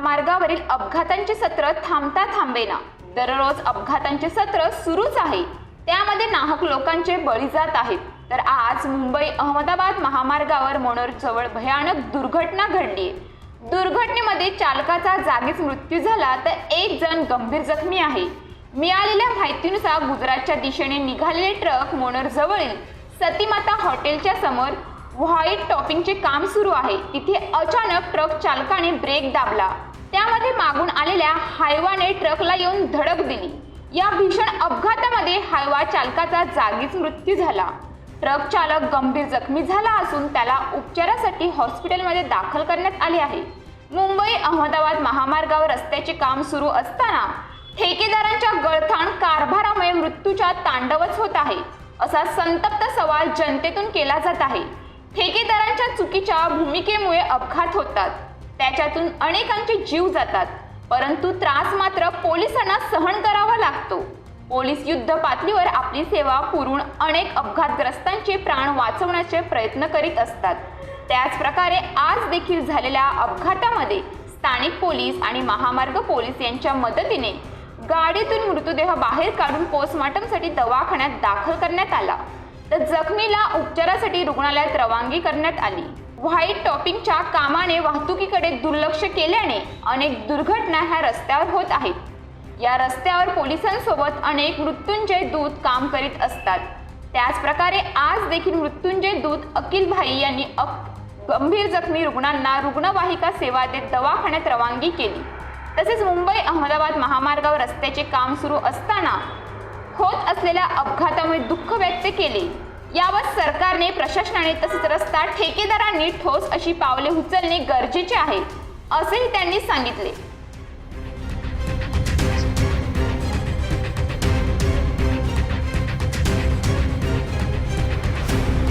महामार्गावरील अपघातांचे सत्र थांबता थांबेना. दररोज अपघातांचे सत्र सुरूच आहे. त्यामध्ये नाहक लोकांचे बळी जात आहेत. तर आज मुंबई अहमदाबाद महामार्गावर मोनोर जवळ भयानक दुर्घटना घडली दुर्घटनेमध्ये चालकाचा जागीच मृत्यू झाला तर एक जण गंभीर जखमी आहे. मिळालेल्या माहितीनुसार गुजरातच्या दिशेने निघालेले ट्रक मोनर जवळील सतीमाता हॉटेलच्या समोर व्हाईट टॉपिंगचे काम सुरू आहे. तिथे अचानक ट्रक चालकाने ब्रेक दाबला. त्यामध्ये मागून आलेल्या हायवाने ट्रकला येऊन धडक दिली. या भीषण अपघातामध्ये हायवा चालकाचा जागीच मृत्यू झाला. ट्रक चालक गंभीर जखमी झाला असून त्याला उपचारासाठी हॉस्पिटलमध्ये दाखल करण्यात आले आहे. मुंबई अहमदाबाद महामार्गावर रस्त्याचे काम सुरू असताना ठेकेदारांच्या गळथाण कारभारामुळे मृत्यूच्या तांडवच होत आहे असा संतप्त सवाल जनतेतून केला जात आहे. ठेकेदारांच्या चुकीच्या भूमिकेमुळे अपघात होतात. त्याच्यातून अनेकांचे जीव जातात. परंतु त्रास मात्र पोलिसांना सहन करावा लागतो. पोलीस युद्ध पातळीवर आपली सेवा पुरून अनेक अपघातग्रस्तांचे प्राण वाचवण्याचे प्रयत्न करीत असतात. त्याच प्रकारे आज देखील झालेल्या अपघातामध्ये स्थानिक पोलीस आणि महामार्ग पोलीस यांच्या मदतीने गाडीतून मृतदेह बाहेर काढून पोस्टमॉर्टमसाठी दवाखान्यात दाखल करण्यात आला. तर जखमीला उपचारासाठी रुग्णालयात रवानगी करण्यात आली. व्हाईट टॉपिंगच्या कामाने वाहतुकीकडे दुर्लक्ष केल्याने अनेक दुर्घटना ह्या रस्त्यावर होत आहेत. या रस्त्यावर पोलिसांसोबत अनेक मृत्युंजय दूत काम करीत असतात. त्याचप्रकारे आज देखील मृत्युंजय दूत अखिल भाई यांनी अप- गंभीर जखमी रुग्णांना रुग्णवाहिका सेवा देत दवाखान्यात रवानगी केली. तसेच मुंबई अहमदाबाद महामार्गावर रस्त्याचे काम सुरू असताना होत असलेल्या अपघातामुळे दुःख व्यक्त केले. यावर सरकारने प्रशासनाने तसेच रस्ता ठेकेदारांनी ठोस अशी पावले उचलणे गरजेचे आहे असेही त्यांनी सांगितले.